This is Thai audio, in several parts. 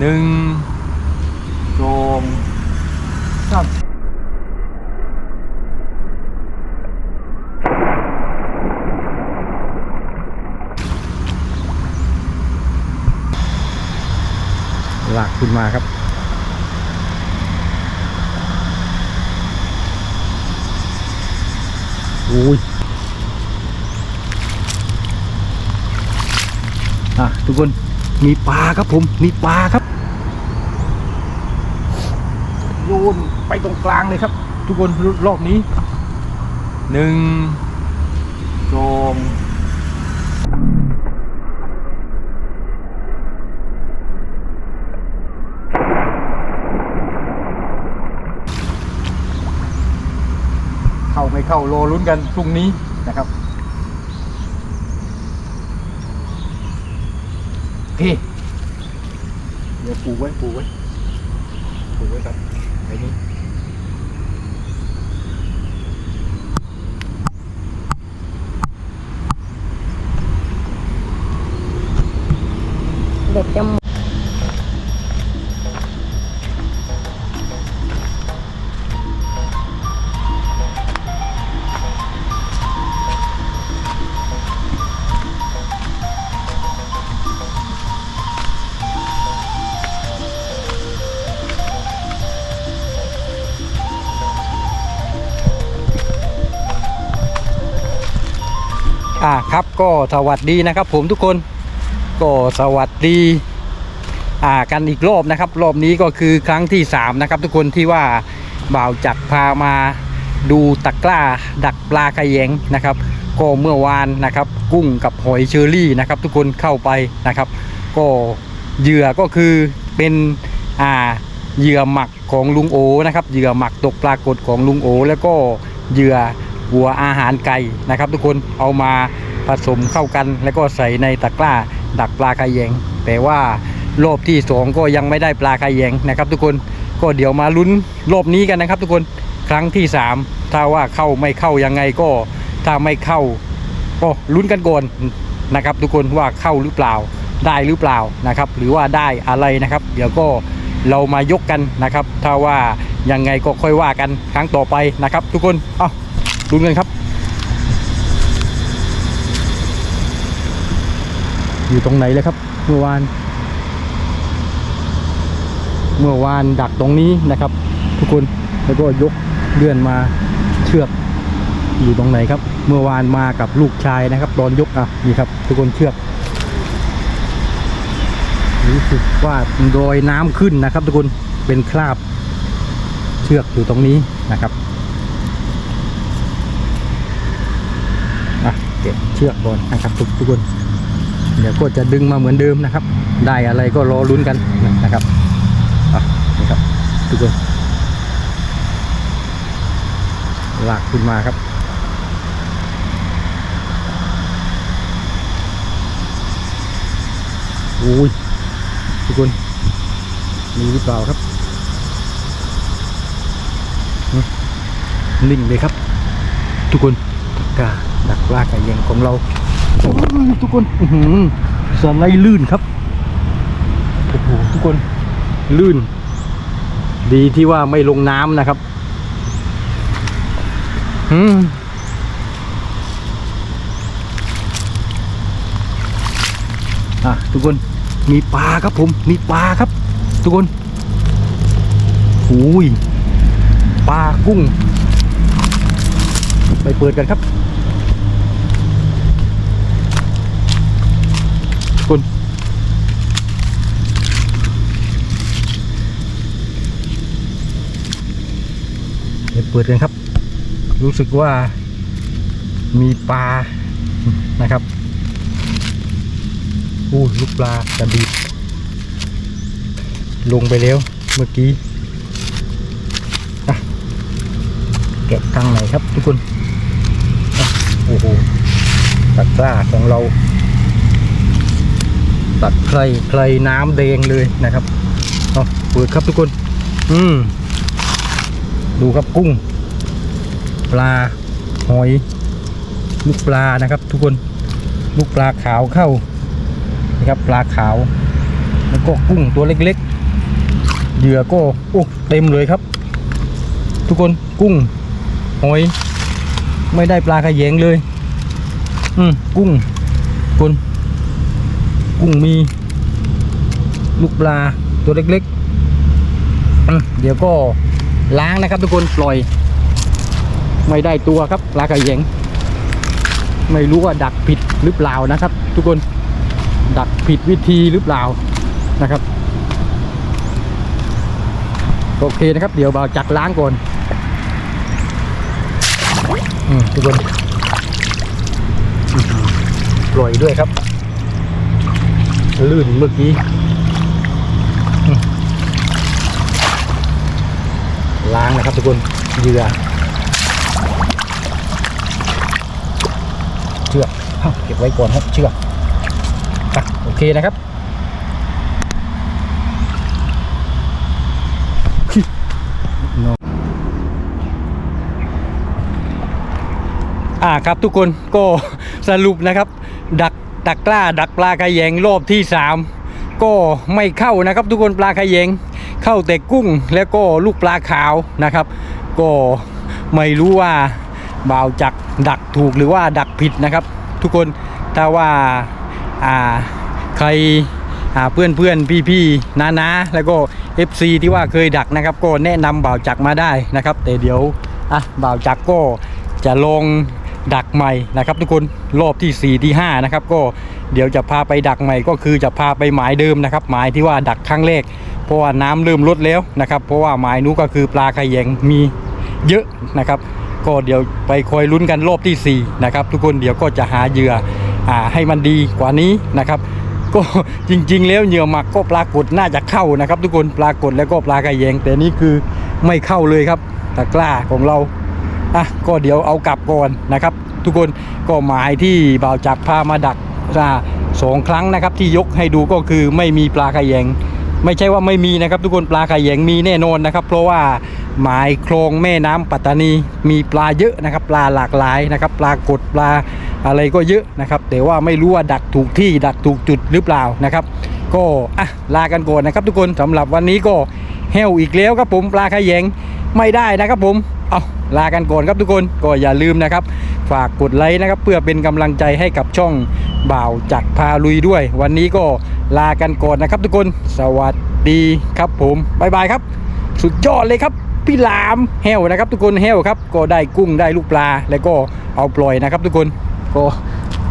หนึ่งสองสามหลักขึ้นมาครับอุ้ยอะทุกคน มีปลาครับผม มีปลาครับโยนไปตรงกลางเลยครับ ทุกคนรอบนี้หนึ่งสองเข้าไม่เข้ารอลุ้นกันพรุ่งนี้นะครับ พี่เดี๋ยวปูไว้ปูไว้ปูไว้ครับไอ้นี่ อ่าครับก็สวัสดีนะครับ ผมทุกคนก็สวัสดีอ่ากันอีกรอบนะครับ รอบนี้ก็คือครั้งที่สามนะครับทุกคนที่ว่าบ่าวจักพามาดูตะกร้าดักปลาขยงนะครับ ก็เมื่อวานนะครับ กุ้งกับหอยเชอรี่นะครับ ทุกคนเข้าไปนะครับ ก็เหยื่อก็คือเป็นอ่าเหยื่อหมักของลุงโอนะครับเหยื่อหมักตกปลากดของลุงโอ แล้วก็เหยื่อ หัวอาหารไก่นะครับ ทุกคนเอามาผสมเข้ากัน แล้วก็ใส่ในตะกร้าดักปลาไขยงแต่ว่ารอบที่สองก็ยังไม่ได้ปลาไขยงนะครับ ทุกคนก็เดี๋ยวมาลุ้นรอบนี้กันนะครับ ทุกคนครั้งที่สามถ้าว่าเข้าไม่เข้ายังไงก็ถ้าไม่เข้าก็ลุ้นกันก่อนนะครับ ทุกคนว่าเข้าหรือเปล่าได้หรือเปล่านะครับ หรือว่าได้อะไรนะครับ เดี๋ยวก็เรามายกกันนะครับ ถ้าว่ายังไงก็ค่อยว่ากันครั้งต่อไปนะครับ ทุกคนเอา ลุ้นกันครับ อยู่ตรงไหนเลยครับ เมื่อวาน เมื่อวานดักตรงนี้นะครับ ทุกคนแล้วก็ยกเลื่อนมาเชือกอยู่ตรงไหนครับ เมื่อวานมากับลูกชายนะครับตอนยกอะนี่ครับ ทุกคนเชือกรู้สึกว่าโดยน้ำขึ้นนะครับ ทุกคนเป็นคราบเชือกอยู่ตรงนี้นะครับอะ เก็บเชือกก่อนนะครับทุกทุกคน เดี๋ยวก็จะดึงมาเหมือนเดิมนะครับ ได้อะไรก็รอลุ้นกันนะครับอะนี่ครับ ทุกคนลากขึ้นมาครับโอ้ยทุกคนมีหรือเปล่าครับนิ่งเลยครับ ทุกคน กาดักลากไก่เยงของเราทุกคนสไลด์ลื่นครับโอ้โหทุกคนลื่น ดีที่ว่าไม่ลงน้ำนะครับอืมอะทุกคนมีปลาครับผมมีปลาครับ ทุกคนหูยปลากุ้ง ไปเปิดกันครับทุกคน ไปเปิดกันครับ รู้สึกว่ามีปลานะครับอู้ลูกปลากระดิบลงไปแล้วเมื่อกี้อะแกะทางไหนครับทุกคนอะโอ้โหตะกร้าของเรา ตัดใครใครน้ำแดงเลยนะครับเอาเปิดครับทุกคน อืม ดูครับกุ้ง ปลาหอย ลูกปลานะครับ ทุกคนลูกปลาขาวเข้านะครับปลาขาว แล้วก็กุ้งตัวเล็กๆเหยื่อก็โอ้เต็มเลยครับ ทุกคนกุ้งหอย ไม่ได้ปลาขยงเลย อืมกุ้งคนกุ้งมีลูกปลาตัวเล็กๆอืมเดี๋ยวก็ ล้างนะครับทุกคนปล่อย ไม่ได้ตัวครับปลากระเยงไม่รู้ว่าดักผิดหรือเปล่านะครับ ทุกคนดักผิดวิธีหรือเปล่านะครับโอเคนะครับเดี๋ยวบ่าจักล้างก่อนอทุกคนปล่อยด้วยครับ ลื่นเมื่อกี้อืม ล้างนะครับทุกคนเหยื่อเชือกเก็บไว้ก่อนครับเชือกโอเคนะครับอ่าครับทุกคนก็สรุปนะครับ ดักดักกล้าดักปลากระแยงรอบที่สามก็ไม่เข้านะครับทุกคนปลากระแยง เข้าแต่กุ้งแล้วก็ลูกปลาขาวนะครับ ก็ไม่รู้ว่าบ่าวจักดักถูกหรือว่าดักผิดนะครับ ทุกคนถ้าว่าอ่าใครเพื่อนเพื่อนพี่พี่ๆน้านาแล้วก็ FC ที่ว่าเคยดักนะครับ ก็แนะนำบ่าวจักมาได้นะครับ แต่เดี๋ยวอะบ่าวจักก็จะลองดักใหม่นะครับ ทุกคนรอบที่4ที่5นะครับก็เดี๋ยวจะพาไปดักใหม่ก็คือจะพาไปหมายเดิมนะครับ หมายที่ว่าดักครั้งแรก เพราะว่าน้ำเริ่มลดแล้วนะครับ เพราะว่าหมายนู้ก็คือปลาขยงมีเยอะนะครับ ก็เดี๋ยวไปคอยลุ้นกันรอบที่4นะครับทุกคนเดี๋ยวก็จะหาเหยื่ออให้มันดีกว่านี้นะครับ ก็จริง ๆ แล้วเหยื่อหมักก็ปรากฏน่าจะเข้านะครับ ทุกคนปรากฏแล้วก็ปลากระแยง แต่นี่คือไม่เข้าเลยครับตะกร้าของเราอะก็เดี๋ยวเอากลับก่อนนะครับ ทุกคนก็หมายที่บ่าวจักพามาดักสองครั้งนะครับที่ยกให้ดูก็คือไม่มีปลากระแยง ไม่ใช่ว่าไม่มีนะครับ ทุกคนปลาไข่แยงมีแน่นอนนะครับ เพราะว่าหมายคลองแม่น้ำปัตตานีมีปลาเยอะนะครับ ปลาหลากหลายนะครับ ปลากดปลาอะไรก็เยอะนะครับ แต่ว่าไม่รู้ว่าดักถูกที่ดักถูกจุดหรือเปล่านะครับ ก็อะลากันก่อนนะครับทุกคนสำหรับวันนี้ก็แห้วอีกแล้วครับผมปลาไข่แยงไม่ได้นะครับผมเอาลากันก่อนครับทุกคนก็อย่าลืมนะครับ ฝากกดไลค์นะครับเพื่อเป็นกำลังใจให้กับช่อง บ่าวจักพาลุยด้วย วันนี้ก็ลากันก่อนนะครับ ทุกคนสวัสดีครับผมบายบายครับ สุดยอดเลยครับพี่หลามแห้วนะครับ ทุกคนแห้วครับ ก็ได้กุ้งได้ลูกปลา แล้วก็เอาปล่อยนะครับ ทุกคนก็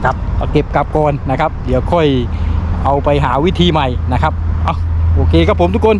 กลับเอาเก็บกลับก่อนนะครับ เดี๋ยวค่อยเอาไปหาวิธีใหม่นะครับเอาโอเคครับผมทุกคน